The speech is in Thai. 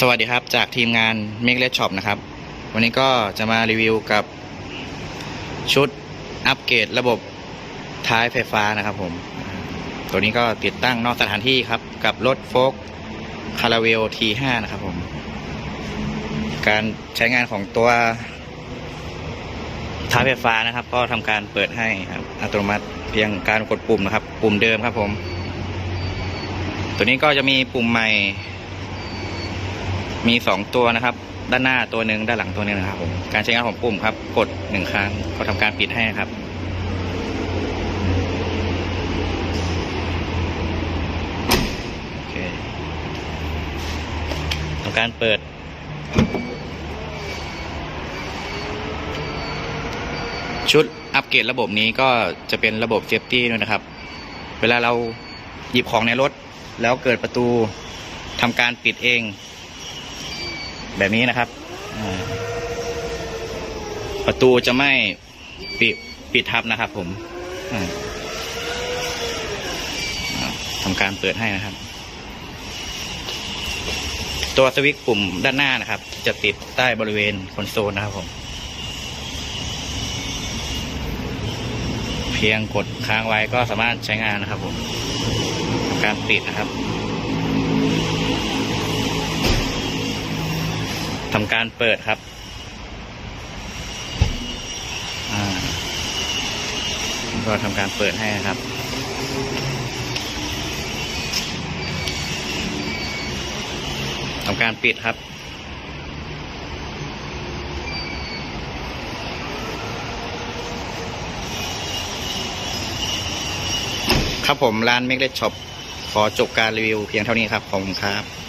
สวัสดีครับจากทีมงาน Make Red Shop นะครับ วันนี้ก็จะมารีวิวกับชุดอัปเกรดระบบท้ายไฟฟ้านะครับผม ตัวนี้ก็ติดตั้งนอกสถานที่ครับ กับรถโฟกคาราเวล T5 นะครับผม การใช้งานของตัวท้ายไฟฟ้านะครับ ก็ทำการเปิดให้ครับอัตโนมัติเพียงการกดปุ่มนะครับ ปุ่มเดิมครับผม ตัวนี้ก็จะมีปุ่มใหม่ มีสองตัวนะครับ ด้านหน้าตัวหนึ่งด้านหลังตัวหนึ่งนะครับผมการใช้งานของปุ่มครับ กดหนึ่งครั้งก็ทำการปิดให้ครับทำการเปิดชุดอัปเกรดระบบนี้ก็จะเป็นระบบเซฟตี้ด้วยนะครับ เวลาเราหยิบของในรถ แล้วเกิดประตูทำการปิดเอง แบบนี้นะครับประตูจะไม่ปิดปิดทับนะครับ ผมทำการเปิดให้นะครับ ตัวสวิตช์ปุ่มด้านหน้านะครับ จะติดใต้บริเวณคอนโซลนะครับผม เพียงกดค้างไว้ก็สามารถใช้งานนะครับ ผมทำการปิดนะครับ การเปิดครับอ่าก็ทำการเปิดให้นะครับ ทำการปิดครับ ครับผมร้านเมกเลชช็อปขอจบการรีวิวเพียงเท่านี้ครับ ขอบคุณครับ